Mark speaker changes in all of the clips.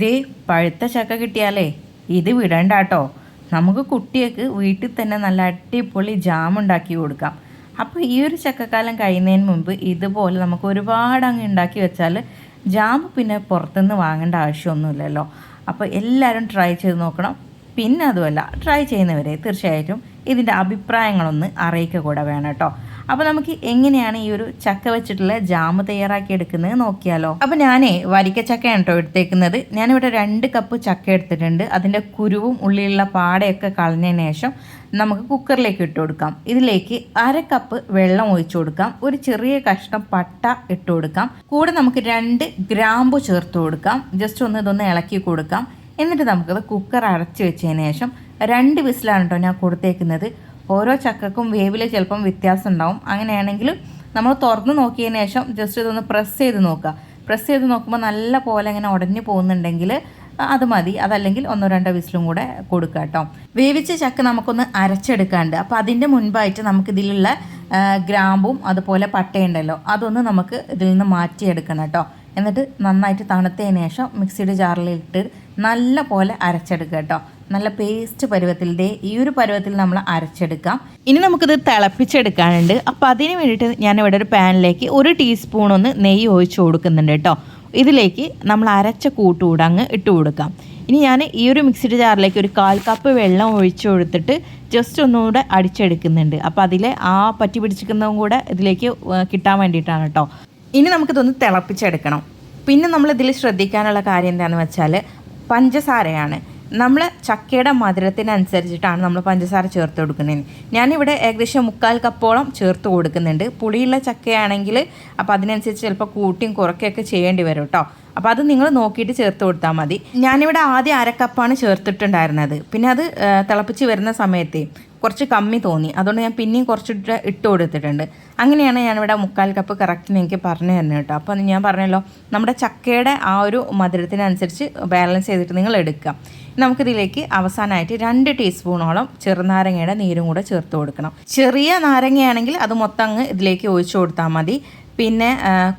Speaker 1: ദേ പഴുത്ത ചക്ക കിട്ടിയാലേ ഇത് വിടണ്ട കേട്ടോ നമുക്ക് കുട്ടികൾക്ക് വീട്ടിൽ തന്നെ നല്ല അടിപൊളി ജാം ഉണ്ടാക്കി കൊടുക്കാം. അപ്പോൾ ഈ ഒരു ചക്കക്കാലം കഴിയുന്നതിന് മുമ്പ് ഇതുപോലെ നമുക്ക് ഒരുപാട് അങ്ങ് ഉണ്ടാക്കി വെച്ചാൽ ജാം പിന്നെ പുറത്തുനിന്ന് വാങ്ങേണ്ട ആവശ്യമൊന്നുമില്ലല്ലോ. അപ്പോൾ എല്ലാവരും ട്രൈ ചെയ്ത് നോക്കണം. പിന്നെ അതുമല്ല ട്രൈ ചെയ്യുന്നവരെ തീർച്ചയായിട്ടും ഇതിന്റെ അഭിപ്രായങ്ങളൊന്ന് അറിയിക്കുക കൂടെ വേണം കേട്ടോ. അപ്പോൾ നമുക്ക് എങ്ങനെയാണ് ഈ ഒരു ചക്ക വെച്ചിട്ടുള്ള ജാം തയ്യാറാക്കി എടുക്കുന്നത് നോക്കിയാലോ. അപ്പോൾ ഞാനേ വരിക്ക ചക്കയാണ് കേട്ടോ എടുത്തേക്കുന്നത്. ഞാനിവിടെ രണ്ട് കപ്പ് ചക്ക എടുത്തിട്ടുണ്ട്. അതിന്റെ കുരുവും ഉള്ളിലുള്ള പാടയൊക്കെ കളഞ്ഞതിന് ശേഷം നമുക്ക് കുക്കറിലേക്ക് ഇട്ട് കൊടുക്കാം. ഇതിലേക്ക് അര കപ്പ് വെള്ളം ഒഴിച്ചു കൊടുക്കാം. ഒരു ചെറിയ കഷ്ണം പട്ട ഇട്ട് കൊടുക്കാം. കൂടെ നമുക്ക് രണ്ട് ഗ്രാമ്പു ചേർത്ത് കൊടുക്കാം. ജസ്റ്റ് ഒന്ന് ഇതൊന്ന് ഇളക്കി കൊടുക്കാം. എന്നിട്ട് നമുക്കത് കുക്കർ അരച്ച് വെച്ചതിന് ശേഷം രണ്ട് വിസിലാണ് കേട്ടോ ഞാൻ കൊടുത്തേക്കുന്നത്. ഓരോ ചക്കക്കും വേവിൽ ചിലപ്പം വ്യത്യാസം ഉണ്ടാവും അങ്ങനെയാണെങ്കിൽ നമ്മൾ തുറന്ന് നോക്കിയതിന് ശേഷം ജസ്റ്റ് ഇതൊന്ന് പ്രസ് ചെയ്ത് നോക്കുക. പ്രസ് ചെയ്ത് നോക്കുമ്പോൾ നല്ല പോലെ ഇങ്ങനെ ഉടഞ്ഞു പോകുന്നുണ്ടെങ്കിൽ അത് മതി. അതല്ലെങ്കിൽ ഒന്നോ രണ്ടോ വിസിലും കൂടെ കൊടുക്കുക കേട്ടോ വേവിച്ച ചക്ക നമുക്കൊന്ന് അരച്ചെടുക്കാണ്ട്. അപ്പോൾ അതിന്റെ മുൻപായിട്ട് നമുക്കിതിലുള്ള ഗ്രാമ്പും അതുപോലെ പട്ടയുണ്ടല്ലോ അതൊന്ന് നമുക്ക് ഇതിൽ നിന്ന് മാറ്റിയെടുക്കണം കേട്ടോ എന്നിട്ട് നന്നായിട്ട് തണുത്തതിന് ശേഷം മിക്സിയുടെ ജാറിലിട്ട് നല്ല പോലെ അരച്ചെടുക്കുക കേട്ടോ നല്ല പേസ്റ്റ് പരുവത്തിൽ ദേ ഈ ഒരു പരുവത്തിൽ നമ്മൾ അരച്ചെടുക്കാം. ഇനി നമുക്കിത് തിളപ്പിച്ചെടുക്കാനുണ്ട്. അപ്പോൾ അതിന് വേണ്ടിയിട്ട് ഇവിടെ ഒരു പാനിലേക്ക് ഒരു ടീസ്പൂൺ ഒന്ന് നെയ്യ് ഒഴിച്ച് കൊടുക്കുന്നുണ്ട് കേട്ടോ. ഇതിലേക്ക് നമ്മൾ അരച്ച കൂട്ടുകൂടങ്ങ് ഇട്ട് കൊടുക്കാം. ഇനി ഞാൻ ഈ ഒരു മിക്സിഡ് ജാറിലേക്ക് ഒരു കാൽ കപ്പ് വെള്ളം ഒഴിച്ച് കൊടുത്തിട്ട് ജസ്റ്റ് ഒന്നുകൂടെ അടിച്ചെടുക്കുന്നുണ്ട്. അപ്പോൾ അതിലെ ആ പറ്റി പിടിച്ചിരിക്കുന്നതും കൂടെ ഇതിലേക്ക് കിട്ടാൻ വേണ്ടിയിട്ടാണ് കേട്ടോ. ഇനി നമുക്കിതൊന്ന് തിളപ്പിച്ചെടുക്കണം. പിന്നെ നമ്മൾ ഇതിൽ ശ്രദ്ധിക്കാനുള്ള കാര്യം എന്താണെന്ന് വെച്ചാൽ പഞ്ചസാരയാണ്. നമ്മൾ ചക്കയുടെ മധുരത്തിനനുസരിച്ചിട്ടാണ് നമ്മൾ പഞ്ചസാര ചേർത്ത് കൊടുക്കുന്നത്. ഞാനിവിടെ ഏകദേശം മുക്കാൽ കപ്പോളം ചേർത്ത് കൊടുക്കുന്നുണ്ട്. പുളിയുള്ള ചക്കയാണെങ്കിൽ അപ്പോൾ അതിനനുസരിച്ച് ചിലപ്പോൾ കൂട്ടിയും കുറയ്ക്കുകയൊക്കെ ചെയ്യേണ്ടി വരും കേട്ടോ. അപ്പോൾ അത് നിങ്ങൾ നോക്കിയിട്ട് ചേർത്ത് കൊടുത്താൽ മതി. ഞാനിവിടെ ആദ്യം അരക്കപ്പാണ് ചേർത്തിട്ടുണ്ടായിരുന്നത്. പിന്നെ അത് തിളപ്പിച്ച് വരുന്ന സമയത്ത് കുറച്ച് കമ്മി തോന്നി. അതുകൊണ്ട് ഞാൻ പിന്നെയും കുറച്ചിട്ട് ഇട്ട് കൊടുത്തിട്ടുണ്ട്. അങ്ങനെയാണ് ഞാനിവിടെ മുക്കാൽ കപ്പ് കറക്റ്റിന് എനിക്ക് പറഞ്ഞു തരുന്നത് കേട്ടോ. അപ്പോൾ ഞാൻ പറഞ്ഞല്ലോ നമ്മുടെ ചക്കയുടെ ആ ഒരു മധുരത്തിനനുസരിച്ച് ബാലൻസ് ചെയ്തിട്ട് നിങ്ങൾ എടുക്കുക. നമുക്കിതിലേക്ക് അവസാനമായിട്ട് രണ്ട് ടീസ്പൂണോളം ചെറുനാരങ്ങയുടെ നീരും കൂടെ ചേർത്ത് കൊടുക്കണം. ചെറിയ നാരങ്ങയാണെങ്കിൽ അത് മൊത്തം അങ്ങ് ഇതിലേക്ക് ഒഴിച്ചു കൊടുത്താൽ മതി. പിന്നെ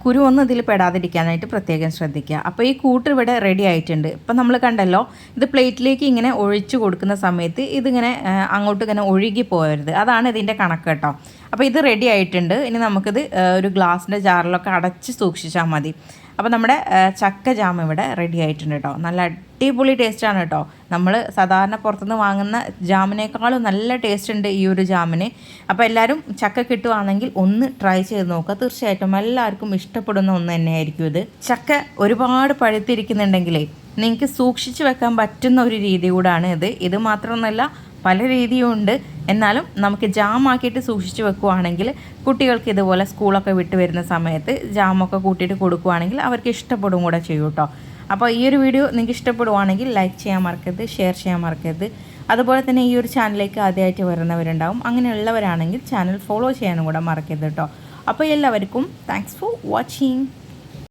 Speaker 1: കുരു ഒന്നും ഇതിൽ പെടാതിരിക്കാനായിട്ട് പ്രത്യേകം ശ്രദ്ധിക്കുക. അപ്പോൾ ഈ കൂട്ട് ഇവിടെ റെഡി ആയിട്ടുണ്ട്. ഇപ്പം നമ്മൾ കണ്ടല്ലോ ഇത് പ്ലേറ്റിലേക്ക് ഇങ്ങനെ ഒഴിച്ചു കൊടുക്കുന്ന സമയത്ത് ഇതിങ്ങനെ അങ്ങോട്ട് ഇങ്ങനെ ഒഴുകി പോകരുത്. അതാണ് ഇതിന്റെ കണക്ക് കേട്ടോ. അപ്പോൾ ഇത് റെഡി ആയിട്ടുണ്ട്. ഇനി നമുക്കിത് ഒരു ഗ്ലാസിന്റെ ജാറിലൊക്കെ അടച്ച് സൂക്ഷിച്ചാൽ മതി. അപ്പോൾ നമ്മുടെ ചക്ക ജാം ഇവിടെ റെഡി ആയിട്ടുണ്ട് കേട്ടോ. നല്ല അടിപൊളി ടേസ്റ്റാണ് കേട്ടോ. നമ്മൾ സാധാരണ പുറത്തുനിന്ന് വാങ്ങുന്ന ജാമിനേക്കാളും നല്ല ടേസ്റ്റ് ഉണ്ട് ഈ ഒരു ജാമിന്. അപ്പോൾ എല്ലാവരും ചക്ക കിട്ടുവാണെങ്കിൽ ഒന്ന് ട്രൈ ചെയ്ത് നോക്കുക. തീർച്ചയായിട്ടും എല്ലാവർക്കും ഇഷ്ടപ്പെടുന്ന ഒന്ന് തന്നെയായിരിക്കും ഇത്. ചക്ക ഒരുപാട് പഴുത്തിരിക്കുന്നുണ്ടെങ്കിലേ നിങ്ങൾക്ക് സൂക്ഷിച്ചു വെക്കാൻ പറ്റുന്ന ഒരു രീതി കൂടാണ് ഇത്. ഇത് മാത്രമൊന്നുമല്ല പല രീതിയും ഉണ്ട്. എന്നാലും നമുക്ക് ജാമാക്കിയിട്ട് സൂക്ഷിച്ചു വെക്കുവാണെങ്കിൽ കുട്ടികൾക്ക് ഇതുപോലെ സ്കൂളൊക്കെ വിട്ട് വരുന്ന സമയത്ത് ജാമൊക്കെ കൂട്ടിയിട്ട് കൊടുക്കുവാണെങ്കിൽ അവർക്ക് ഇഷ്ടപ്പെടും കൂടെ ചെയ്യും കേട്ടോ. അപ്പോൾ ഈ ഒരു വീഡിയോ നിങ്ങൾക്ക് ഇഷ്ടപ്പെടുവാണെങ്കിൽ ലൈക്ക് ചെയ്യാൻ മറക്കരുത് ഷെയർ ചെയ്യാൻ മറക്കരുത്. അതുപോലെ തന്നെ ഈ ഒരു ചാനലിലേക്ക് ആദ്യമായിട്ട് വരുന്നവരുണ്ടാവും. അങ്ങനെയുള്ളവരാണെങ്കിൽ ചാനൽ ഫോളോ ചെയ്യാനും കൂടെ മറക്കരുത് കേട്ടോ. അപ്പോൾ എല്ലാവർക്കും താങ്ക്സ് ഫോർ വാച്ചിങ്